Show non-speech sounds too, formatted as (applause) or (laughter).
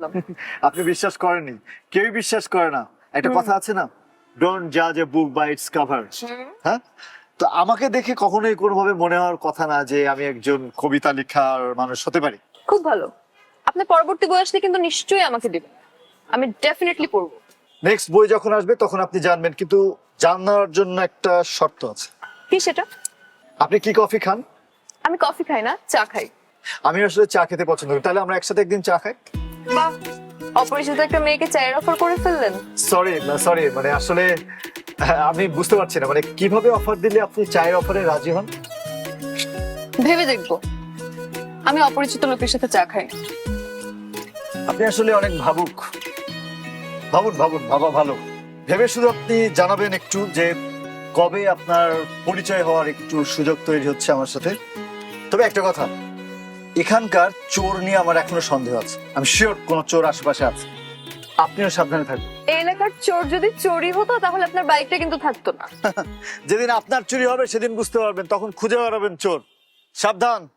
(laughs) আপনি বিশ্বাস করেননি? কেউই বিশ্বাস করে না। একটা কথা আছে না? ডোন্ট জাজ a book by its cover হ্যাঁ? তো আমাকে দেখে কখনোই কোনোভাবে মনে হওয়ার কথা না যে আমি একজন কবিতা লেখার মানুষ হতে পারি। খুব ভালো। আপনি পরবর্তী বই আসলে কিন্তু নিশ্চয়ই আমাকে দিবেন। আমি ডেফিনেটলি পড়ব। নেক্সট বই যখন আসবে তখন আপনি জানবেন। কিন্তু জানার জন্য একটা শর্ত আছে। কি সেটা? আপনি কি কফি খান? আমি কফি খাই না চা খাই। আমি আসলে চা খেতে পছন্দ করি। তাহলে আমরা একসাথে একদিন চা খাই? বাহ অপরিচিত একটা মেয়েকে চায়ের অফার করে ফেললেন। সরি সরি মানে আসলে আমি বুঝতে পারছি না মানে কীভাবে অফার দিলে আপনি চায়ের অফারে রাজি হন? ভেবে দেখব। আমি অপরিচিত লোকের সাথে চা খাই। আপনি আসলে অনেক ভাবুক। ভাবুন ভাবুন ভাবা ভালো। ভেবে শুধু আপনি জানাবেন একটু যে কবে আপনার পরিচয় হওয়ার একটু সুযোগ তৈরি হচ্ছে আমার সাথে। তবে একটা কথা এখানকার চোর নিয়ে আমার এখনও সন্দেহ আছে। আমি শিওর কোনো চোর আশেপাশে আছে। আপনিও সাবধানে থাকবেন। এই এলাকার চোর যদি চোরি হতো তাহলে আপনার বাইকটা কিন্তু থাকতো না। (laughs) যেদিন আপনার চুরি হবে সেদিন বুঝতে পারবেন তখন খুঁজে বেড়াবেন চোর। সাবধান।